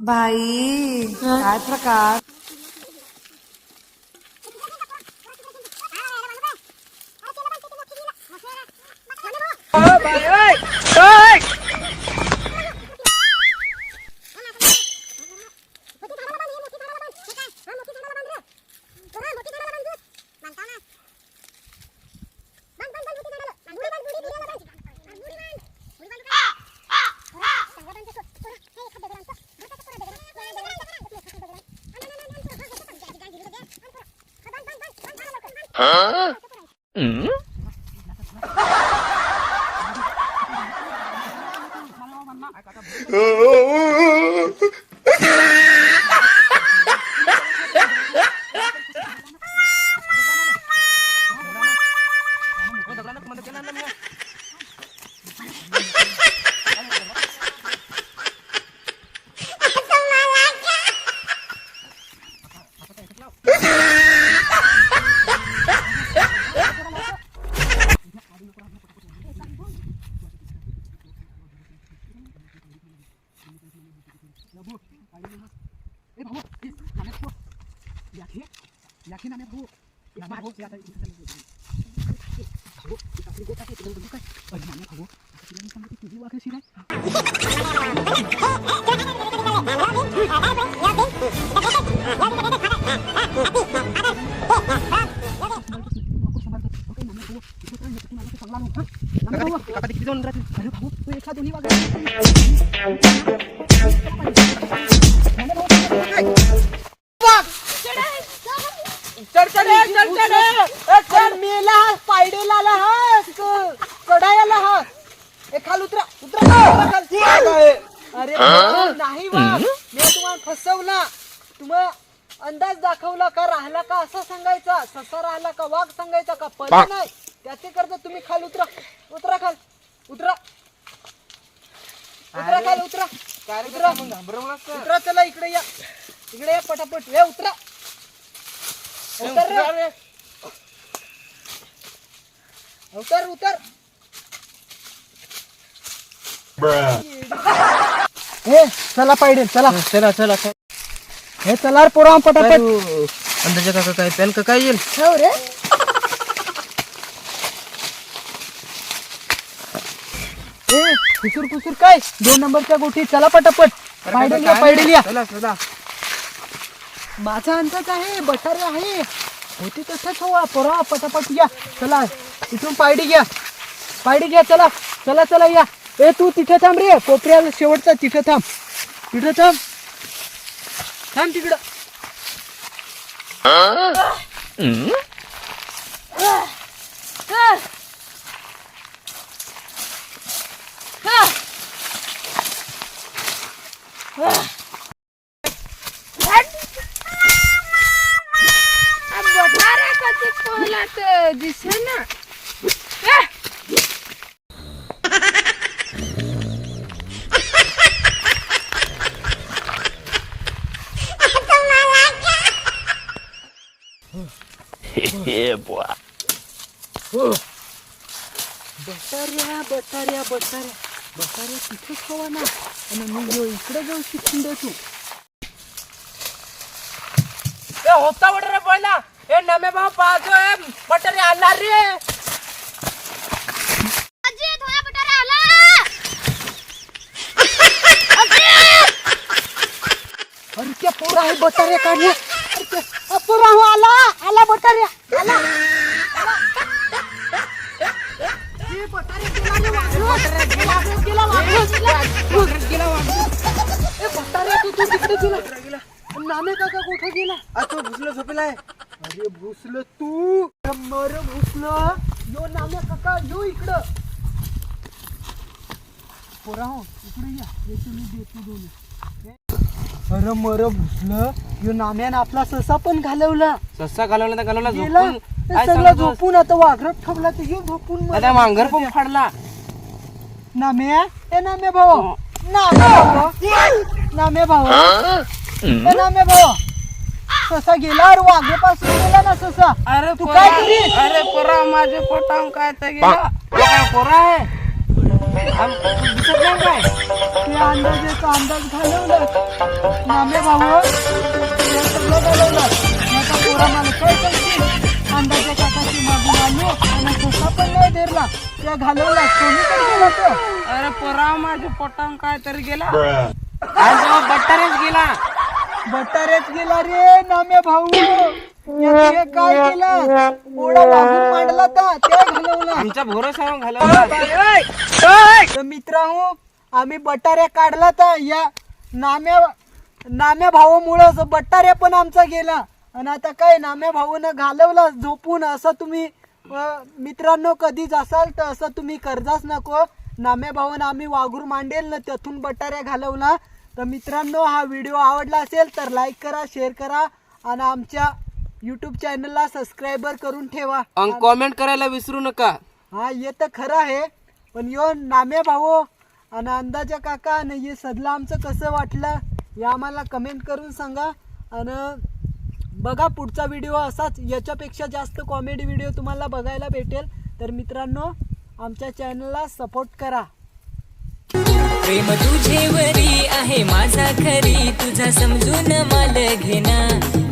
बाई काय प्रकार? 嗯嗯？yakin ada bu ya bu ya tadi kita tahu kita pergi kita kita tunggu kan bagaimana tahu kita ini sampai itu jiwa ke sini Kata dikit doang berarti. Aduh, kamu, wih, satu nih, wah. खाल उतरा उतरा उतरा खाल. अरे भाऊ, नाही बा मी तुम्हाला फसवला. तुम्हाला अंदाज दाखवला का राहिला का असा सांगायचा? ससा राहिला का वाघ सांगायचा का? पण नाही. त्याचे करता तुम्ही खाल उतरा. उतरा खाल उतरा. उतरा खाल उतरा. उतरा. उतरा चला इकडे या. इकडे या पटापट. हे उतरा. उतर रे. उतर उतर. हे चला पाहिजे चला. चला चला हे चला रे पोरा पटापट. अंदाजे काका काय पेन का काय येईल? ठेव रे. ए कुसूर कुसूर काय? दोन नंबरच्या गोटी चला पटापट. पायडेल या पायडेल या चला चला. माझा अंदाज आहे बटारे आहे. होती तसंच हवा पोरा पटापट या. चला इथून पायडी घ्या. पायडी घ्या चला. चला चला या. ए तू तिथे थांब रे. कोपऱ्याला शेवटचा तिथे थांब. तिथे थांब. थांब तिकडं. दिसेना बटाऱ्या बटाऱ्या बटाऱ्या बटाऱ्या तिथे खावा ना. आणि मी जो इकडे जाऊ शिकून देतो. ए होता रे पहिला ए नमे भाऊ पाहतोय बटारे आणणार रे. अजय थोडा बटारा आला. अरे त्या पोरा आहे बटाऱ्या काढल्या अरे त्या- अ, आला आला बटाऱ्या आला. नामे काका कुठे गेला? असं भुसलं झोपेलाय. अरे भुसलं तू. मर भुसलं. यो नाम्या काका यो इकडं. पोरा हो इकडे या. येतो मी देतो दोन्ही. अरे मर भुसलं यो नाम्यानं आपला ससा पण घालवला. सस्सा घालवला तर घालवला गेला. झोपून काय सगळं सांगतोस? झोपून आता वाघरत ठेवला तर यो झोपून मरला. आता मांगर पण फाडला. नाम्या? ए नाम्या भाऊ. नाम्या भाऊ. नाम्या भाऊ. ए नाम्या भाऊ. ससा गेला अरे वाघेपासून गेला ना ससा. अरे तू पोरा, काय करीस? अरे पोरा माझे पोटावून काय तर गेला. तो काय पोरा आहे? आम- तू दिसत नाही काय? या अंदाजाचा अंदाज घालवला. नामे भाऊ हे सगळं घालवलं. आता पोरा मला काय करशील अंदाजा काकाची मागून आलो आणि पण नाही धरला? त्या घालवला. गेला तो. अरे पोरा माझ्या पोटान काय तरी गेला. आज बट्टारेच गेला. बटाऱ्यात गेला रे नामे भाऊ. याने काय केलं? पोळा वागून मांडला तर त्या घालवला. आमचा भरोसा घालवला. तर मित्रांनो आम्ही बटाऱ्या काढला तर या नाम्या नाम्या भावामुळं बटाऱ्या पण आमचा गेला. आणि आता काय नाम्या भाऊनं घालवला झोपून. असं तुम्ही मित्रांनो कधीच असाल तर असं तुम्ही कर्जाच नको. नाम्या भाऊन आम्ही वाघूर मांडेल ना त्यातून बटाऱ्या घालवला. तर मित्रांनो हा व्हिडिओ आवडला असेल तर लाईक करा शेअर करा. आणि आमच्या यूट्यूब चॅनलला सबस्क्राईबर करून ठेवा. कॉमेंट करायला विसरू नका. हा हे तर खरं आहे. पण यो नाम्या भाऊ आणि अंदाजा काका आणि हे सदला आमचं कसं वाटलं हे आम्हाला कमेंट करून सांगा. आणि बघा पुढचा व्हिडिओ असाच. याच्यापेक्षा जास्त कॉमेडी व्हिडिओ तुम्हाला बघायला भेटेल. तर मित्रांनो आमच्या चॅनलला सपोर्ट करा. प्रेम तुझेवरी आहे माझा खरी. तुझा समजून मला घेणार